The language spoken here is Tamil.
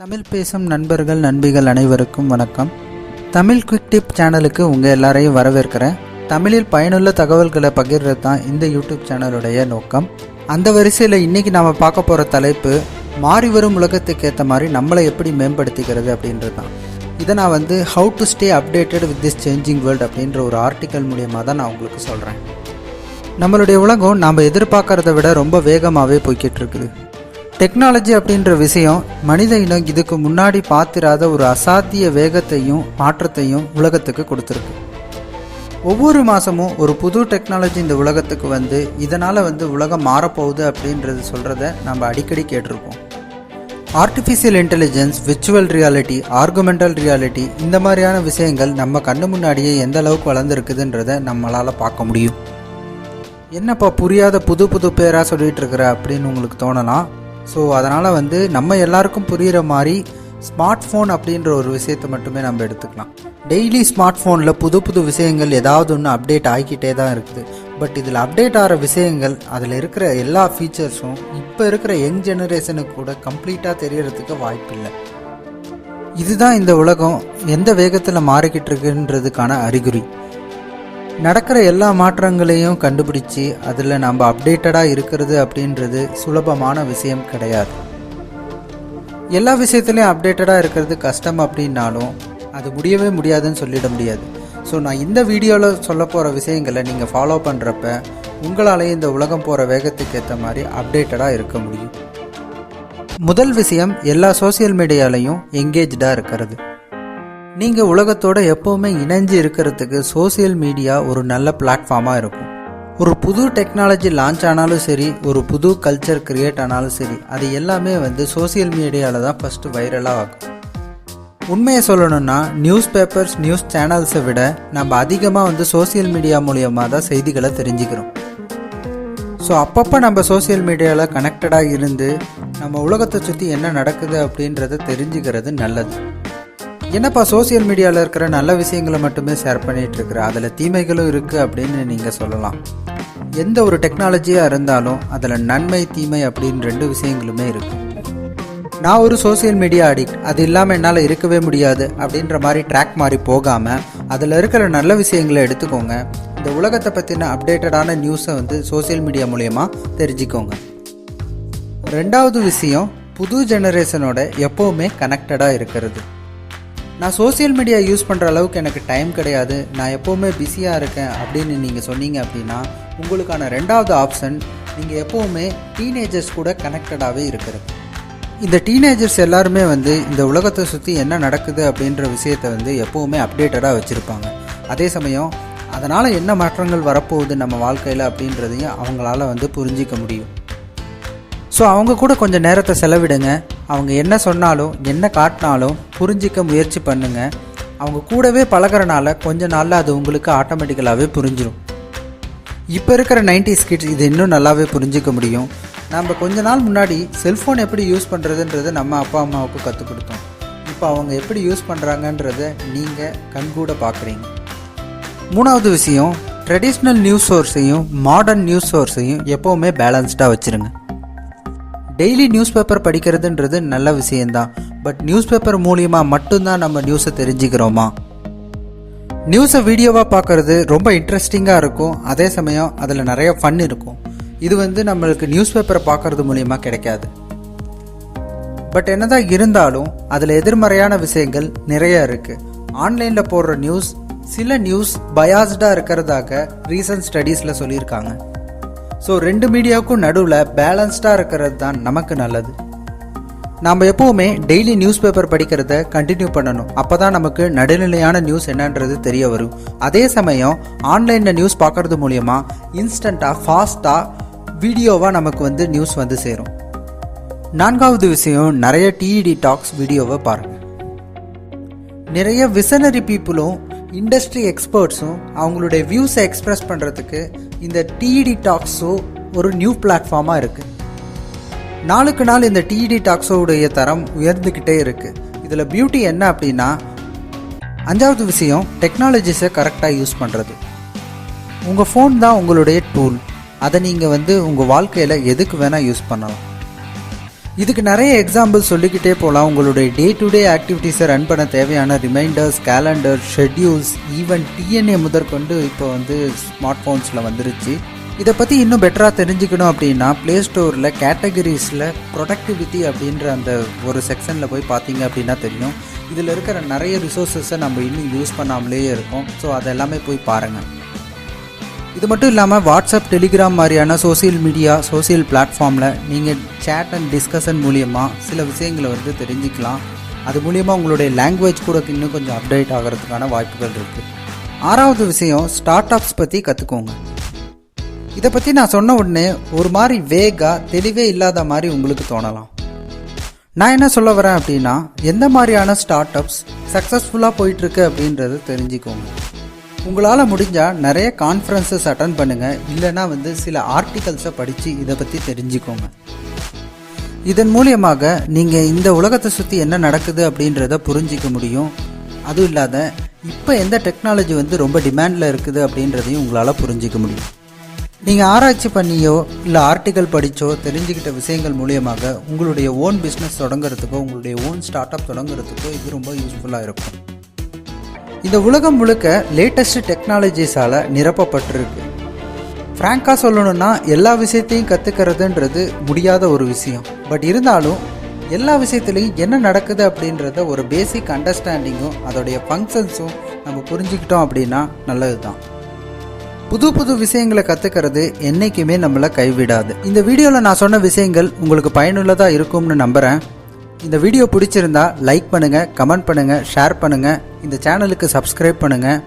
தமிழ் பேசும் நண்பர்கள் நண்பிகள் அனைவருக்கும் வணக்கம். தமிழ் குவிக் டிப் சேனலுக்கு உங்கள் எல்லாரையும் வரவேற்கிறேன். தமிழில் பயனுள்ள தகவல்களை பகிர்றது தான் இந்த யூடியூப் சேனலுடைய நோக்கம். அந்த வரிசையில் இன்றைக்கி நாம் பார்க்க போகிற தலைப்பு மாறி வரும் உலகத்துக்கு ஏற்ற மாதிரி நம்மளை எப்படி மேம்படுத்திக்கிறது அப்படின்றது தான் இதை நான் வந்து how to stay updated with this changing world அப்படின்ற ஒரு ஆர்டிக்கல் மூலியமாக தான் நான் உங்களுக்கு சொல்கிறேன் நம்மளுடைய உலகம் நாம் எதிர்பார்க்கறத விட ரொம்ப வேகமாகவே போய்கிட்டு இருக்குது. டெக்னாலஜி அப்படின்ற விஷயம் மனித இனம் இதுக்கு முன்னாடி பார்த்திராத ஒரு அசாத்திய வேகத்தையும் மாற்றத்தையும் உலகத்துக்கு கொடுத்துருக்கு. ஒவ்வொரு மாதமும் ஒரு புது டெக்னாலஜி இந்த உலகத்துக்கு வந்து இதனால் வந்து உலகம் மாறப்போகுது அப்படின்றது சொல்கிறத நம்ம அடிக்கடி கேட்டிருப்போம். Artificial intelligence virtual reality augmented reality இந்த மாதிரியான விஷயங்கள் நம்ம கண்ணு முன்னாடியே எந்த அளவுக்கு வளர்ந்துருக்குதுன்றதை நம்மளால் பார்க்க முடியும். என்னப்பா புரியாத புது புது பேராக சொல்லிட்டு இருக்கிற அப்படின்னு உங்களுக்கு தோணலாம். ஸோ அதனால் வந்து நம்ம எல்லாருக்கும் புரிகிற மாதிரி ஸ்மார்ட் ஃபோன் அப்படின்ற ஒரு விஷயத்தை மட்டுமே நம்ம எடுத்துக்கலாம். டெய்லி ஸ்மார்ட் ஃபோனில் புது புது விஷயங்கள் ஏதாவது ஒன்று அப்டேட் ஆகிக்கிட்டே தான் இருக்குது. பட் இதில் அப்டேட் ஆகிற விஷயங்கள் அதில் இருக்கிற எல்லா ஃபீச்சர்ஸும் இப்போ இருக்கிற யங் ஜெனரேஷனுக்கு கூட கம்ப்ளீட்டாக தெரியறதுக்கு வாய்ப்பில்லை. இதுதான் இந்த உலகம் எந்த வேகத்தில் மாறிக்கிட்டு இருக்குன்றதுக்கான அறிகுறி. நடக்கிற எல்லா மாற்றங்களையும் கண்டுபிடிச்சி அதில் நம்ம அப்டேட்டடாக இருக்கிறது அப்படின்றது சுலபமான விஷயம் கிடையாது. எல்லா விஷயத்துலையும் அப்டேட்டடாக இருக்கிறது கஷ்டம் அப்படின்னாலும் அது முடியவே முடியாதுன்னு சொல்லிட முடியாது. ஸோ நான் இந்த வீடியோவில் சொல்ல போகிற விஷயங்களை நீங்கள் ஃபாலோ பண்ணுறப்ப உங்களாலேயும் இந்த உலகம் போகிற வேகத்துக்கு ஏற்ற மாதிரி அப்டேட்டடாக இருக்க முடியும். முதல் விஷயம் எல்லா சோஷியல் மீடியாலையும் எங்கேஜ்டாக இருக்கிறது. நீங்கள் உலகத்தோட எப்போவுமே இணைஞ்சு இருக்கிறதுக்கு சோஷியல் மீடியா ஒரு நல்ல பிளாட்ஃபார்மாக இருக்கும். ஒரு புது டெக்னாலஜி லான்ச் ஆனாலும் சரி ஒரு புது கல்ச்சர் கிரியேட் ஆனாலும் சரி அது எல்லாமே வந்து சோஷியல் மீடியாவில் தான் ஃபஸ்ட்டு வைரலாக ஆகும். உண்மையை சொல்லணும்னா நியூஸ் பேப்பர்ஸ் நியூஸ் சேனல்ஸை விட நம்ம அதிகமாக வந்து சோஷியல் மீடியா மூலியமாக தான் செய்திகளை தெரிஞ்சுக்கிறோம். ஸோ அப்பப்போ நம்ம சோஷியல் மீடியாவில் கனெக்டடாக இருந்து நம்ம உலகத்தை சுற்றி என்ன நடக்குது அப்படின்றத தெரிஞ்சுக்கிறது நல்லது. என்னப்பா சோஷியல் மீடியாவில் இருக்கிற நல்ல விஷயங்களை மட்டுமே ஷேர் பண்ணிகிட்டு இருக்கிற? அதில் தீமைகளும் இருக்குது அப்படின்னு நீங்கள் சொல்லலாம். எந்த ஒரு டெக்னாலஜியாக இருந்தாலும் அதில் நன்மை தீமை அப்படின்னு ரெண்டு விஷயங்களுமே இருக்குது நான் ஒரு சோஷியல் மீடியா அடிக்ட் அது இல்லாமல் என்னால் இருக்கவே முடியாது அப்படின்ற மாதிரி ட்ராக் மாதிரி போகாமல் அதில் இருக்கிற நல்ல விஷயங்களை எடுத்துக்கோங்க. இந்த உலகத்தை பற்றின அப்டேட்டடான நியூஸை வந்து சோஷியல் மீடியா மூலயமா தெரிஞ்சுக்கோங்க. ரெண்டாவது விஷயம் புது ஜெனரேஷனோட எப்போவுமே கனெக்டடாக இருக்கிறது. நான் சோஷியல் மீடியா யூஸ் பண்ணுற அளவுக்கு எனக்கு டைம் கிடையாது. நான் எப்போவுமே பிஸியாக இருக்கேன் அப்படின்னு நீங்கள் சொன்னீங்க அப்படின்னா உங்களுக்கான ரெண்டாவது ஆப்ஷன் நீங்கள் எப்போவுமே டீனேஜர்ஸ் கூட கனெக்டடாகவே இருக்கிறது. இந்த டீனேஜர்ஸ் எல்லாருமே வந்து இந்த உலகத்தை சுற்றி என்ன நடக்குது அப்படின்ற விஷயத்தை வந்து எப்போவுமே அப்டேட்டடாக வச்சுருப்பாங்க. அதே சமயம் அதனால் என்ன மாற்றங்கள் வரப்போகுது நம்ம வாழ்க்கையில் அப்படின்றதையும் அவங்களால வந்து புரிஞ்சிக்க முடியும். ஸோ அவங்க கூட கொஞ்சம் நேரத்தை செலவிடுங்க. அவங்க என்ன சொன்னாலும் என்ன காட்டினாலும் புரிஞ்சிக்க முயற்சி பண்ணுங்க. அவங்க கூடவே பழகுறனால கொஞ்ச நாளில் அது உங்களுக்கு ஆட்டோமேட்டிக்கலாகவே புரிஞ்சிடும் இப்போ இருக்கிற நைன்டிஸ் கிட்ஸ் இது இன்னும் நல்லாவே புரிஞ்சிக்க முடியும். நம்ம கொஞ்ச நாள் முன்னாடி செல்ஃபோன் எப்படி யூஸ் பண்ணுறதுன்றதை நம்ம அப்பா அம்மாவுக்கு கற்றுக் கொடுத்தோம். இப்போ அவங்க எப்படி யூஸ் பண்ணுறாங்கன்றத நீங்கள் கண்கூட பார்க்குறீங்க மூணாவது விஷயம் ட்ரெடிஷ்னல் நியூஸ் சோர்ஸையும் மாடர்ன் நியூஸ் சோர்ஸையும் எப்போவுமே பேலன்ஸ்டாக வச்சுருங்க. டெய்லி நியூஸ் பேப்பர் படிக்கிறதுன்றது நல்ல விஷயந்தான் பட் நியூஸ் பேப்பர் மூலியமாக மட்டும்தான் நம்ம நியூஸை தெரிஞ்சுக்கிறோமா? நியூஸை வீடியோவாக பார்க்குறது ரொம்ப இன்ட்ரெஸ்டிங்காக இருக்கும். அதே சமயம் அதில் நிறைய ஃபன் இருக்கும். இது வந்து நம்மளுக்கு நியூஸ் பேப்பரை பார்க்குறது மூலியமாக கிடைக்காது. பட் என்னதான் இருந்தாலும் அதில் எதிர்மறையான விஷயங்கள் நிறைய இருக்குது ஆன்லைனில் போடுற நியூஸ் சில நியூஸ் பயாஸ்டாக இருக்கிறதாக ரீசன்ட் ஸ்டடீஸில் சொல்லியிருக்காங்க. ஸோ ரெண்டு மீடியாவுக்கும் நடுவில் பேலன்ஸ்டாக இருக்கிறது தான் நமக்கு நல்லது. நாம் எப்போவுமே டெய்லி நியூஸ் பேப்பர் படிக்கிறத கண்டினியூ பண்ணணும். அப்போ தான் நமக்கு நடுநிலையான நியூஸ் என்னன்றது தெரிய வரும். அதே சமயம் ஆன்லைனில் நியூஸ் பார்க்கறது மூலயமா இன்ஸ்டண்ட்டாக ஃபாஸ்ட்டாக வீடியோவாக நமக்கு வந்து நியூஸ் வந்து சேரும். நான்காவது விஷயம் நிறைய டிஇடி டாக்ஸ் வீடியோவை பாருங்கள் நிறைய விசனரி பீப்புளும் இண்டஸ்ட்ரி எக்ஸ்பர்ட்ஸும் அவங்களுடைய வியூஸை எக்ஸ்பிரஸ் பண்ணுறதுக்கு இந்த டிஇடி டாக்ஸோ ஒரு நியூ பிளாட்ஃபார்மாக இருக்குது நாளுக்கு நாள் இந்த டிஇடி டாக்ஸோடைய தரம் உயர்ந்துக்கிட்டே இருக்குது இதில் பியூட்டி என்ன அப்படின்னா அஞ்சாவது விஷயம் டெக்னாலஜிஸை கரெக்டாக யூஸ் பண்ணுறது உங்கள் ஃபோன் தான் உங்களுடைய டூல் அதை நீங்கள் வந்து உங்கள் வாழ்க்கையில் எதுக்கு வேணால் யூஸ் பண்ணலாம். இதுக்கு நிறைய எக்ஸாம்பிள் சொல்லிக்கிட்டே போகலாம் உங்களுடைய டே டு டே ஆக்டிவிட்டீஸை ரன் பண்ண தேவையான reminders calendar schedules even DNA முதற்கொண்டு இப்போ வந்து ஸ்மார்ட் ஃபோன்ஸில் வந்துருச்சு. இதை பற்றி இன்னும் பெட்டராக தெரிஞ்சுக்கணும் அப்படின்னா ப்ளே ஸ்டோரில் கேட்டகரிஸில் ப்ரொடக்டிவிட்டி அப்படின்ற அந்த ஒரு செக்ஷனில் போய் பார்த்தீங்க அப்படின்னா தெரியும். இதில் இருக்கிற நிறைய ரிசோர்ஸஸை நம்ம இன்னும் யூஸ் பண்ணாமலே இருக்கோம். ஸோ அதெல்லாமே போய் பாருங்கள் இது மட்டும் இல்லாமல் வாட்ஸ்அப் டெலிகிராம் மாதிரியான சோஷியல் மீடியா சோசியல் பிளாட்ஃபார்மில் நீங்கள் சேட் அண்ட் டிஸ்கஷன் மூலியமாக சில விஷயங்களை வந்து தெரிஞ்சுக்கலாம். அது மூலியமாக உங்களுடைய லாங்குவேஜ் கூட இன்னும் கொஞ்சம் அப்டேட் ஆகிறதுக்கான வாய்ப்புகள் இருக்குது ஆறாவது விஷயம் ஸ்டார்ட் அப்ஸ் பற்றி கற்றுக்கோங்க இதை பற்றி நான் சொன்ன உடனே ஒரு மாதிரி வேகாக தெளிவே இல்லாத மாதிரி உங்களுக்கு தோணலாம். நான் என்ன சொல்ல வரேன் அப்படின்னா எந்த மாதிரியான ஸ்டார்ட் அப்ஸ் சக்ஸஸ்ஃபுல்லாக போயிட்டுருக்கு அப்படின்றத தெரிஞ்சுக்கோங்க. உங்களால் முடிஞ்சால் நிறைய கான்ஃபரன்சஸ் அட்டன் பண்ணுங்கள் இல்லைனா வந்து சில ஆர்டிகல்ஸை படித்து இதை பற்றி தெரிஞ்சுக்கோங்க. இதன் மூலியமாக நீங்கள் இந்த உலகத்தை சுற்றி என்ன நடக்குது அப்படின்றத புரிஞ்சிக்க முடியும். அதுவும் இல்லாத இப்போ எந்த டெக்னாலஜி வந்து ரொம்ப டிமாண்டில் இருக்குது அப்படின்றதையும் உங்களால் புரிஞ்சிக்க முடியும். நீங்கள் ஆராய்ச்சி பண்ணியோ இல்லை ஆர்டிக்கல் படித்தோ தெரிஞ்சுக்கிட்ட விஷயங்கள் மூலியமாக உங்களுடைய ஓன் பிஸ்னஸ் தொடங்குறதுக்கோ உங்களுடைய ஓன் ஸ்டார்ட் அப் தொடங்குறதுக்கோ இது ரொம்ப யூஸ்ஃபுல்லாக இருக்கும். இந்த உலகம் முழுக்க லேட்டஸ்ட் டெக்னாலஜிஸால் நிரப்பப்பட்டிருக்கு. ஃப்ராங்காக சொல்லணும்னா எல்லா விஷயத்தையும் கற்றுக்கிறதுன்றது முடியாத ஒரு விஷயம். பட் இருந்தாலும் எல்லா விஷயத்துலையும் என்ன நடக்குது அப்படின்றத ஒரு பேசிக் அண்டர்ஸ்டாண்டிங்கும் அதோடைய ஃபங்க்ஷன்ஸும் நம்ம புரிஞ்சுக்கிட்டோம் அப்படின்னா நல்லது தான் புது புது விஷயங்களை கற்றுக்கிறது என்றைக்குமே நம்மளை கைவிடாது. இந்த வீடியோவில் நான் சொன்ன விஷயங்கள் உங்களுக்கு பயனுள்ளதாக இருக்கும்னு நம்புகிறேன் இந்த வீடியோ பிடிச்சிருந்தா லைக் பண்ணுங்கள் கமெண்ட் பண்ணுங்கள் ஷேர் பண்ணுங்கள் இந்த சேனலுக்கு சப்ஸ்கிரைப் பண்ணுங்கள்